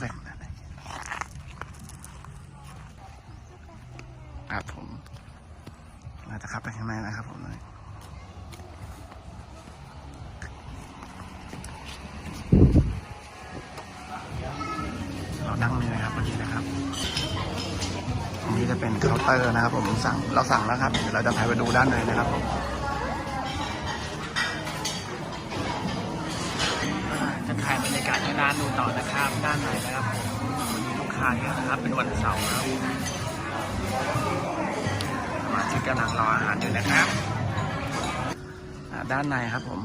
ไปข้างในครับผมเราจะข้าไปข้างในนะครับผมเลยเรานั่งนี่นะครับเมื่อกี้นะครับอันนี้จะเป็นเคาน์เตอร์นะครับ ผมสั่งเราสั่งแล้วครับเดี๋ยวเราจะพาไปดูด้านในนะครับผม รรยากาศในร้านดูต่อนะครับ ด้านในนะครับผมวันนี้ลูกค้าเยอะนะครับ เป็นวันเสาร์นะครับสมาชิกกำลังรออาหารอยู่นะครับอ่าด้านในครับผม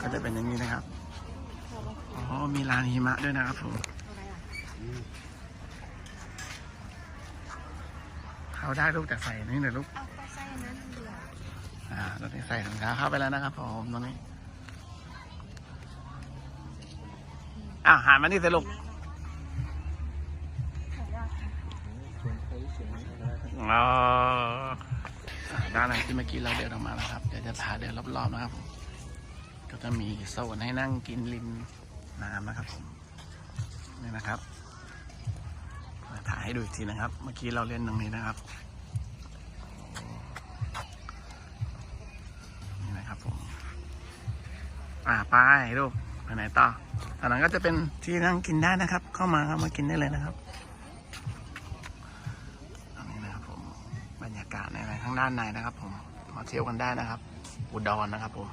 ก็จะเป็นอย่างนี้นะครับอ๋อมีร้านหิมะด้วยนะครับผมเขาได้ลูกแต่ใส่นี่เลยลูกเอาก็ใส่นั้นเดือดอ่าตอนนี้ใส่ถุงเท้าเข้าไปแล้วนะครับผมตรงนี้ อ่าหันมานี่สิลูกอ๋อด้านในที่เมื่อกี้เราเดินออกมาแล้วครับ เดี๋ยวจะพาเดินรอบๆนะครับผมก็จะมีโซนให้นั่งกินริมน้ำนะครับผมนี่นะครับมาถ่ายให้ดูอีกทีนะครับ เมื่อกี้เราเล่นตรงนี้นะครับนี่นะครับผม อ่าไปลูก ไปไหนต่อตอนนั้นก็จะเป็นที่นั่งกินได้นะครับ เข้ามาเข้ามากินได้เลยนะครับอันนี้นะครับผมบรรยากาศในข้างด้านในนะครับ ผมมาเที่ยวกันได้นะครับ อุดรนะครับผม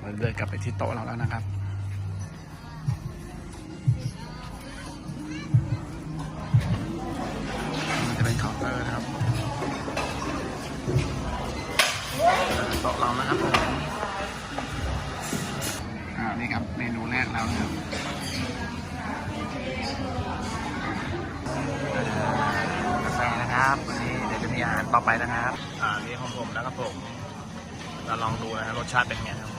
เราเดินกลับไปที่โต๊ะเราแล้วนะครับมันจะเป็นเคาน์เตอร์นะครับโต๊ะเรานะครับผม นี่ครับเมนูแรกแล้วนะครับกาแฟนะครับวันนี้เดี๋ยวจะมีอาหารต่อไปนะครับ อ่านี่ของผมนะครับผมเราลองดูนะครับรสชาติเป็นไงครับ